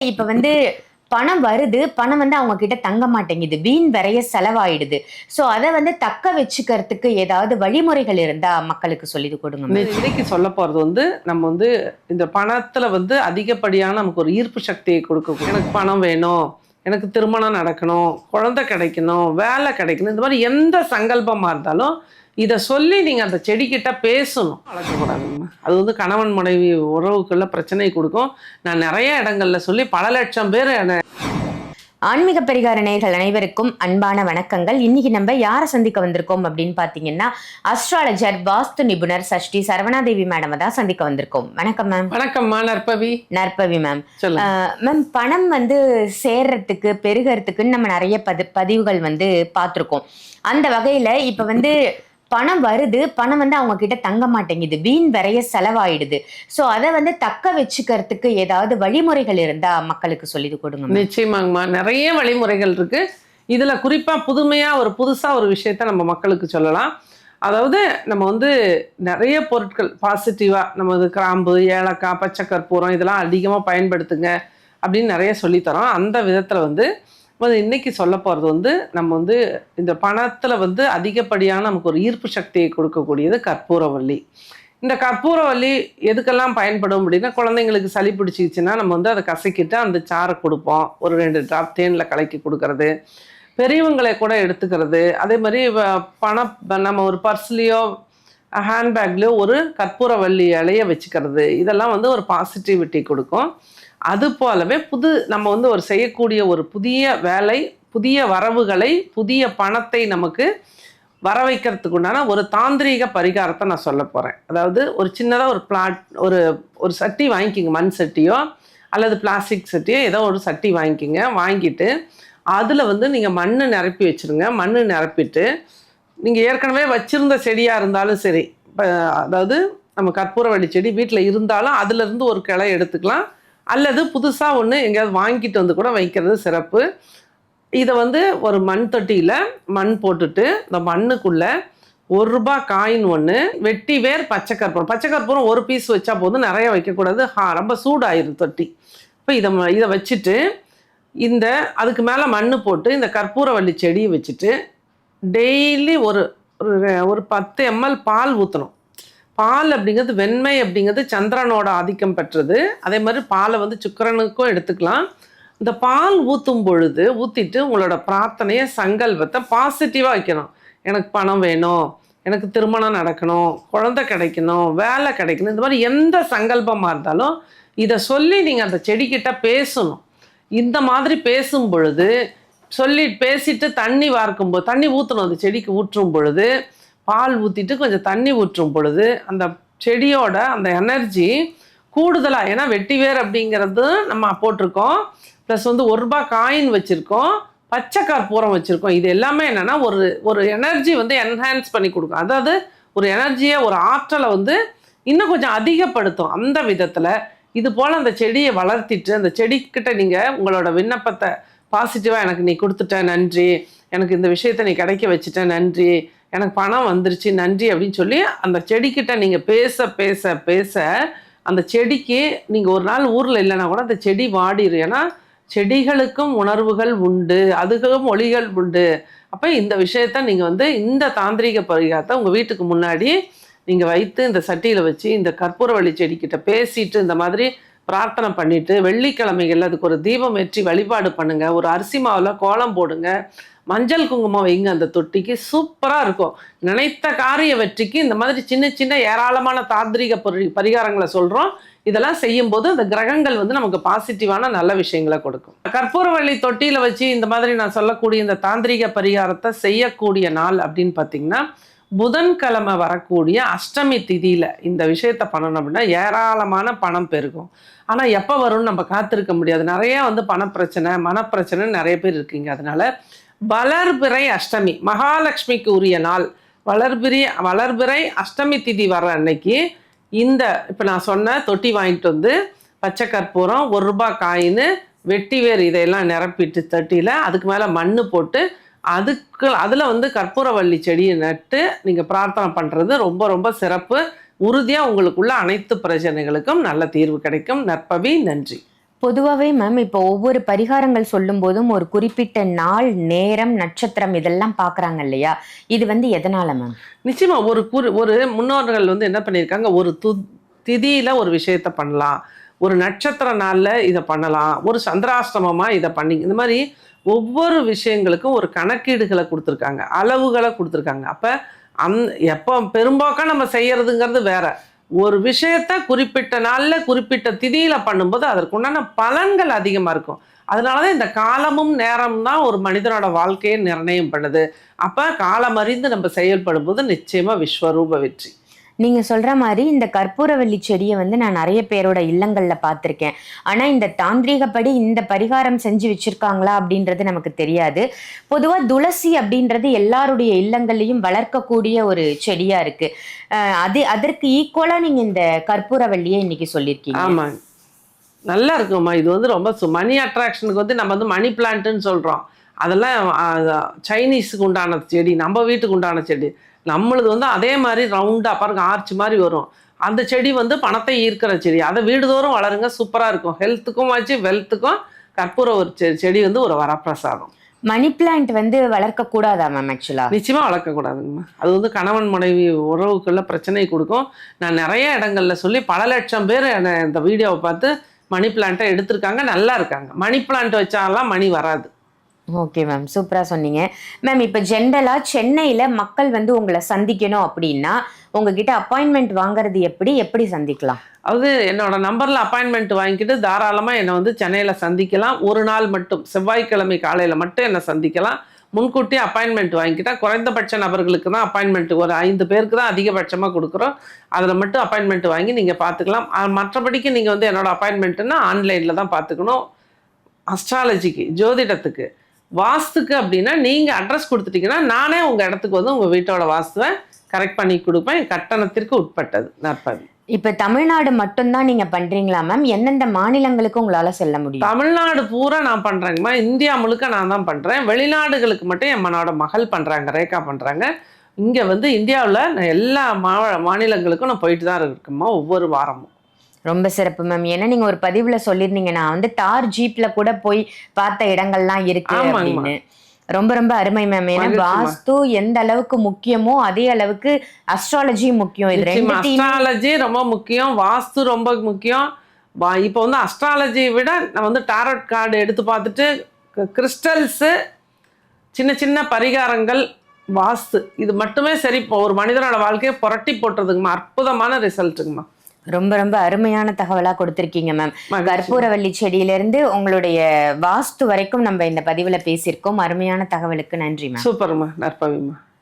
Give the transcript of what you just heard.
இப்ப வந்து பணம் வருது பணம் வந்து அவங்க கிட்ட தங்க மாட்டேங்குது. வீண் விரைய செலவாயிடுது. சோ அதை வந்து தக்க வச்சுக்கிறதுக்கு ஏதாவது வழிமுறைகள் இருந்தா மக்களுக்கு சொல்லி கொடுங்க இன்னைக்கு சொல்ல போறது வந்து நம்ம வந்து இந்த பணத்துல வந்து அதிகப்படியான நமக்கு ஒரு ஈர்ப்பு சக்தியை கொடுக்க எனக்கு பணம் வேணும். எனக்கு திருமணம் நடக்கணும் குழந்தை கிடைக்கணும் வேலை கிடைக்கணும் இந்த மாதிரி எந்த சங்கல்பமாக இருந்தாலும் இதை சொல்லி நீங்கள் அந்த செடிக்கிட்ட பேசணும். வளர்க்கக்கூடாதுங்க அது வந்து கணவன் மனைவி உறவுக்குள்ள பிரச்சனை கொடுக்கும். நான் நிறைய இடங்கள்ல சொல்லி பல லட்சம் பேர் என்னை ஆன்மீக பரிகார நேயர்கள் அனைவருக்கும் அன்பான வணக்கங்கள். இன்னைக்கு நம்ம யாரை சந்திக்க வந்திருக்கோம் அப்படின்னு பாத்தீங்கன்னா அஸ்ட்ராலஜர் வாஸ்து நிபுணர் சஷ்டி சரவணாதேவி மேடம் தான் சந்திக்க வந்திருக்கோம். வணக்கம் மேம் வணக்கம்மா நற்பவி. நற்பவி மேம் மேம் பணம் வந்து சேர்றதுக்கு பெருகிறதுக்குன்னு நம்ம நிறைய பதி பதிவுகள் வந்து பார்த்துருக்கோம். அந்த வகையில இப்ப வந்து பணம் வருது பணம் வந்து அவங்க கிட்ட தங்க மாட்டேங்குது. வீண் வரைய செலவாயிடுது. ஸோ அதை வந்து தக்க வச்சுக்கிறதுக்கு ஏதாவது வழிமுறைகள் இருந்தா மக்களுக்கு சொல்லி கொடுங்க நிச்சயமாங்கம்மா. நிறைய வழிமுறைகள் இருக்கு. இதுல குறிப்பா புதுமையா ஒரு புதுசா ஒரு விஷயத்த நம்ம மக்களுக்கு சொல்லலாம். அதாவது நம்ம வந்து நிறைய பொருட்கள் பாசிட்டிவாக நம்ம இது கிராம்பு ஏலக்காய் பச்சை கற்பூரம் இதெல்லாம் அதிகமாக பயன்படுத்துங்க அப்படின்னு நிறைய சொல்லித்தரோம் அந்த விதத்தில் வந்து வந்து இன்னைக்கு சொல்ல போகிறது வந்து நம்ம வந்து இந்த பணத்தில் வந்து அதிகப்படியான நமக்கு ஒரு ஈர்ப்பு சக்தியை கொடுக்கக்கூடியது கற்பூரவள்ளி. இந்த கற்பூரவள்ளி எதுக்கெல்லாம் பயன்படும் அப்படின்னா குழந்தைங்களுக்கு சளி பிடிச்சிக்கிச்சுன்னா நம்ம வந்து அதை கசக்கிட்டு அந்த சாரை கொடுப்போம். ஒரு ரெண்டு ட்ராப் தேனில் கலக்கி கொடுக்கறது. பெரியவங்களை கூட எடுத்துக்கிறது. அதே மாதிரி வ- பணம் நம்ம ஒரு பர்ஸ்லேயோ ஹேண்ட்பேக்லேயோ ஒரு கற்பூரவள்ளி இலைய வச்சுக்கிறது. இதெல்லாம் வந்து ஒரு பாசிட்டிவிட்டி கொடுக்கும். அது போலவே புது நம்ம வந்து ஒரு செய்யக்கூடிய ஒரு புதிய வேலை புதிய வரவுகளை புதிய பணத்தை நமக்கு வர வைக்கிறதுக்கு உண்டான ஒரு தாந்திரீக பரிகாரத்தை நான் சொல்ல போகிறேன் அதாவது ஒரு சின்னதாக ஒரு பிளாட் ஒரு ஒரு சட்டி வாங்கிக்கிங்க மண் சட்டியோ அல்லது பிளாஸ்டிக் சட்டியோ ஏதோ ஒரு சட்டி வாங்கிக்கிங்க வாங்கிட்டு அதில் வந்து நீங்கள் மண் நிரப்பி வச்சுருங்க. மண் நிரப்பிட்டு நீங்கள் ஏற்கனவே வச்சுருந்த செடியாக இருந்தாலும் சரி இப்போ அதாவது நம்ம கற்பூரவள்ளி செடி வீட்டில் இருந்தாலும் அதுலேருந்து ஒரு கிளை எடுத்துக்கலாம். அல்லது புதுசாக ஒன்று எங்கேயாவது வாங்கிட்டு வந்து கூட வைக்கிறது சிறப்பு. இதை வந்து ஒரு மண் தொட்டியில் மண் போட்டுட்டு இந்த மண்ணுக்குள்ளே ஒரு ரூபாய் காயின் ஒன்று வெட்டி வேர் பச்சை கற்பூரம். பச்சை கற்பூரம் ஒரு பீஸ் வச்சா போதும் நிறைய வைக்கக்கூடாது. ஹா ரொம்ப சூடாயிரும் தொட்டி. இப்போ இதை ம- இதை வச்சுட்டு இந்த அதுக்கு மேலே மண் போட்டு இந்த கற்பூரவள்ளி செடியை வச்சுட்டு டெய்லி ஒரு ஒரு ஒரு பத்து எம்எல் பால் ஊற்றணும் பால் அப்படிங்கிறது வெண்மை அப்படிங்கிறது சந்திரனோட ஆதிக்கம் பெற்றது. அதே மாதிரி பாலை வந்து சுக்கரனுக்கும் எடுத்துக்கலாம். இந்த பால் ஊற்றும் பொழுது ஊற்றிட்டு உங்களோட பிரார்த்தனையை சங்கல்பத்தை பாசிட்டிவாக வைக்கணும். எனக்கு பணம் வேணும் எனக்கு திருமணம் நடக்கணும் குழந்தை கிடைக்கணும் வேலை கிடைக்கணும் இந்த மாதிரி எந்த சங்கல்பமாக இருந்தாலும் இதை சொல்லி நீங்கள் அந்த செடிக்கிட்ட பேசணும். இந்த மாதிரி பேசும் பொழுது சொல்லி பேசிட்டு தண்ணி வார்க்கும்போது தண்ணி ஊற்றணும் அந்த செடிக்கு ஊற்றும் பொழுது பால் ஊற்றிட்டு கொஞ்சம் தண்ணி ஊற்றும் பொழுது அந்த செடியோட அந்த எனர்ஜி கூடுதலாக ஏன்னா வெட்டி வேர் அப்படிங்கிறது நம்ம போட்டிருக்கோம். ப்ளஸ் வந்து ஒரு ரூபாய் காயின் வச்சுருக்கோம். பச்சை கற்பூரம் வச்சுருக்கோம். இது எல்லாமே என்னென்னா ஒரு ஒரு எனர்ஜி வந்து என்ஹான்ஸ் பண்ணி கொடுக்கும். அதாவது ஒரு எனர்ஜியை ஒரு ஆற்றலை வந்து இன்னும் கொஞ்சம் அதிகப்படுத்தும். அந்த விதத்தில் இது போல் அந்த செடியை வளர்த்திட்டு அந்த செடிக்கிட்ட நீங்கள் உங்களோட விண்ணப்பத்தை பாசிட்டிவாக எனக்கு நீ கொடுத்துட்ட நன்றி. எனக்கு இந்த விஷயத்தை நீ கிடைக்க வச்சுட்ட நன்றி. எனக்கு பணம் வந்துருச்சு நன்றி அப்படின்னு சொல்லி அந்த செடிக்கிட்ட நீங்கள் பேச பேச பேச அந்த செடிக்கு நீங்கள் ஒரு நாள் ஊரில் இல்லைன்னா கூட அந்த செடி வாடிடும் ஏன்னா செடிகளுக்கும் உணர்வுகள் உண்டு அதுக்கும் ஒளிகள் உண்டு. அப்போ இந்த விஷயத்த நீங்கள் வந்து இந்த தாந்திரிக பரிகாரத்தை உங்கள் வீட்டுக்கு முன்னாடி நீங்கள் வைத்து இந்த சட்டியில் வச்சு இந்த கற்பூரவள்ளி செடிக்கிட்ட பேசிட்டு இந்த மாதிரி பிரார்த்தனை பண்ணிட்டு வெள்ளிக்கிழமைகளில் அதுக்கு ஒரு தீபம் ஏற்றி வழிபாடு பண்ணுங்க. ஒரு அரிசி மாவில் கோலம் போடுங்க. மஞ்சள் குங்குமம் வைங்க அந்த தொட்டிக்கு. சூப்பராக இருக்கும். நினைத்த காரிய வெற்றிக்கு இந்த மாதிரி சின்ன சின்ன ஏராளமான தாந்திரிக பரி பரிகாரங்களை சொல்கிறோம் இதெல்லாம் செய்யும்போது அந்த கிரகங்கள் வந்து நமக்கு பாசிட்டிவான நல்ல விஷயங்களை கொடுக்கும். கற்பூரவள்ளி தொட்டியில் வச்சு இந்த மாதிரி நான் சொல்லக்கூடிய இந்த தாந்திரிக பரிகாரத்தை செய்யக்கூடிய நாள் அப்படின்னு பார்த்தீங்கன்னா புதன்கிழமை வரக்கூடிய அஷ்டமி திதியில் இந்த விஷயத்த பண்ணணும் அப்படின்னா ஏராளமான பணம் பெருகும். ஆனால் எப்போ வரும்னு நம்ம காத்திருக்க முடியாது. நிறைய வந்து பணப்பிரச்சனை மனப்பிரச்சனை நிறைய பேர் இருக்கீங்க. அதனால வளர்பிறை அஷ்டமி மகாலட்சுமிக்கு உரிய நாள். வளர்பிரி வளர்பிறை அஷ்டமி திதி வர்ற அன்னைக்கு இந்த இப்போ நான் சொன்ன தொட்டி வாங்கிட்டு வந்து பச்சை கற்பூரம் ஒரு ரூபாய் காயின் வெட்டி வேர் இதையெல்லாம் நிரப்பிட்டு தொட்டியில் அதுக்கு மேலே மண் போட்டு அதுக்கு அதில் வந்து கற்பூரவள்ளி செடியை நட்டு நீங்கள் பிரார்த்தனை பண்ணுறது ரொம்ப ரொம்ப சிறப்பு. உறுதியாக உங்களுக்குள்ள அனைத்து பிரச்சனைகளுக்கும் நல்ல தீர்வு கிடைக்கும். நற்பவி நன்றி. பொதுவாகவே மேம் இப்போ ஒவ்வொரு பரிகாரங்கள் சொல்லும் போதும் ஒரு குறிப்பிட்ட நாள் நேரம் நட்சத்திரம் இதெல்லாம் பார்க்கறாங்க இல்லையா? இது வந்து எதனால மேம் நிச்சயமா ஒரு குறி ஒரு முன்னோர்கள் வந்து என்ன பண்ணியிருக்காங்க? ஒரு து திதியில ஒரு விஷயத்த பண்ணலாம். ஒரு நட்சத்திர நாள்ல இதை பண்ணலாம். ஒரு சந்திராஷ்டமமா இதை பண்ணி இந்த மாதிரி ஒவ்வொரு விஷயங்களுக்கும் ஒரு கணக்கீடுகளை கொடுத்துருக்காங்க அளவுகளை கொடுத்துருக்காங்க. அப்போ அந் எப்போ பெரும்பாக்கா நம்ம செய்கிறதுங்கிறது வேற. ஒரு விஷயத்த குறிப்பிட்ட நாளில் குறிப்பிட்ட திதியில் பண்ணும்போது அதற்குண்டான பலன்கள் அதிகமாக இருக்கும். அதனால தான் இந்த காலமும் நேரம் தான் ஒரு மனிதனோட வாழ்க்கையை நிர்ணயம் பண்ணுது. அப்போ காலம் அறிந்து நம்ம செயல்படும் போது நிச்சயமாக விஸ்வரூப வெற்றி. நீங்க சொல்ற மாதிரி இந்த கற்பூரவள்ளி செடியை வந்து நான் நிறைய பேரோட இல்லங்கள்ல பார்த்துருக்கேன். ஆனா இந்த தாந்திரீகப்படி இந்த பரிகாரம் செஞ்சு வச்சிருக்காங்களா அப்படின்றது நமக்கு தெரியாது. பொதுவா துளசி அப்படின்றது எல்லாருடைய இல்லங்கள்லையும் வளர்க்கக்கூடிய ஒரு செடியா இருக்கு. அது அதற்கு ஈக்குவலா நீங்க இந்த கற்பூரவல்லியை இன்னைக்கு சொல்லியிருக்கீங்க. ஆமாம் நல்லா இருக்கும்மா. இது வந்து ரொம்ப சு- மணி அட்ராக்ஷனுக்கு வந்து நம்ம வந்து மணி பிளான்ட்டுன்னு சொல்கிறோம் அதெல்லாம் சைனீஸுக்கு உண்டான செடி நம்ம வீட்டுக்கு உண்டான செடி. நம்மளுது வந்து அதே மாதிரி ரவுண்டாக பாருங்க ஆர்ச் மாதிரி வரும். அந்த செடி வந்து பணத்தை ஈர்க்கிற செடி. அதை வீடுதோறும் வளருங்க சூப்பராக இருக்கும். ஹெல்த்துக்கும் ஆச்சு வெல்த்துக்கும் கற்பூர ஒரு செடி வந்து ஒரு வரப்பிரசாதம். மணி பிளான்ட் வந்து வளர்க்க கூடாதா மேம் ஆக்சுவலா நிச்சயமா வளர்க்கக்கூடாதுங்கம்மா அது வந்து கணவன் மனைவி உறவுக்குள்ள பிரச்சனை கொடுக்கும். நான் நிறைய இடங்கள்ல சொல்லி பல லட்சம் பேர் என்னை இந்த வீடியோவை பார்த்து மணி பிளான்ட்டை எடுத்திருக்காங்க நல்லா இருக்காங்க. மணி பிளான்ட் வச்சாலாம் மணி வராது. ஓகே மேம் சூப்பராக சொன்னீங்க. மேம் இப்போ ஜென்ரலாக சென்னையில் மக்கள் வந்து உங்களை சந்திக்கணும் அப்படின்னா உங்ககிட்ட அப்பாயின்மெண்ட் வாங்குறது எப்படி எப்படி சந்திக்கலாம்? அது என்னோட நம்பரில் அப்பாயின்மெண்ட் வாங்கிக்கிட்டு தாராளமாக என்னை வந்து சென்னையில் சந்திக்கலாம். ஒரு நாள் மட்டும் செவ்வாய்க்கிழமை காலையில் மட்டும் என்னை சந்திக்கலாம். முன்கூட்டி அப்பாயின்மெண்ட் வாங்கிக்கிட்டால் குறைந்தபட்ச நபர்களுக்கு தான் அப்பாயின்மெண்ட் ஒரு ஐந்து பேருக்கு தான் அதிகபட்சமாக கொடுக்குறோம். அதில் மட்டும் அப்பாயின்மெண்ட் வாங்கி நீங்கள் பார்த்துக்கலாம். மற்றபடிக்கு நீங்கள் வந்து என்னோடய அப்பாயின்மெண்ட்டுன்னா ஆன்லைனில் தான் பார்த்துக்கணும். அஸ்ட்ராலஜிக்கு ஜோதிடத்துக்கு. வாஸ்துக்கு அப்படின்னா நீங்கள் அட்ரஸ் கொடுத்துட்டீங்கன்னா நானே உங்கள் இடத்துக்கு வந்து உங்கள் வீட்டோட வாஸ்துவை கரெக்ட் பண்ணி கொடுப்பேன். கட்டணத்திற்கு உட்பட்டது. நற்பதி இப்போ தமிழ்நாடு மட்டும்தான் நீங்க பண்றீங்களா மேம் எந்தெந்த மாநிலங்களுக்கு உங்களால செல்ல முடியும்? தமிழ்நாடு பூரா நான் பண்றேங்கம்மா இந்தியா முழுக்க நான் தான் பண்றேன். வெளிநாடுகளுக்கு மட்டும் எம்மனோட மகள் பண்றாங்க ரேகா பண்றாங்க. இங்க வந்து இந்தியாவில் நான் எல்லா மா மாநிலங்களுக்கும் நான் போயிட்டு தான் இருக்கேம்மா ஒவ்வொரு வாரமும். ரொம்ப சிறப்பு மேம் ஏன்னா நீங்க ஒரு பதிவுல சொல்லியிருந்தீங்க. நான் வந்து தார் ஜீப்ல கூட போய் பார்த்த இடங்கள்லாம் இருக்கு. அப்படின்னு. ரொம்ப ரொம்ப அருமை மேம் ஏன்னா. வாஸ்து எந்த அளவுக்கு முக்கியமோ அதே அளவுக்கு அஸ்ட்ராலஜி முக்கியம். இது அஸ்ட்ராலஜி ரொம்ப முக்கியம். வாஸ்து ரொம்ப முக்கியம். இப்போ வந்து அஸ்ட்ராலஜியை விட நான் வந்து டாரட் கார்டு எடுத்து பார்த்துட்டு கிறிஸ்டல்ஸு சின்ன சின்ன பரிகாரங்கள் வாஸ்து. இது மட்டுமே சரி இப்போ ஒரு மனிதனோட வாழ்க்கையை புரட்டி போட்டுறதுங்கம்மா அற்புதமான ரிசல்ட்டுங்கம்மா ரொம்ப ரொம்ப அருமையான தகவலா கொடுத்திருக்கீங்க மேம். கற்பூரவள்ளி செடியிலிருந்து உங்களுடைய வாஸ்து வரைக்கும் நம்ம இந்த பதிவுல பேசியிருக்கோம். அருமையான தகவலுக்கு நன்றி மேம் சூப்பர்மா நற்பவிம்மா.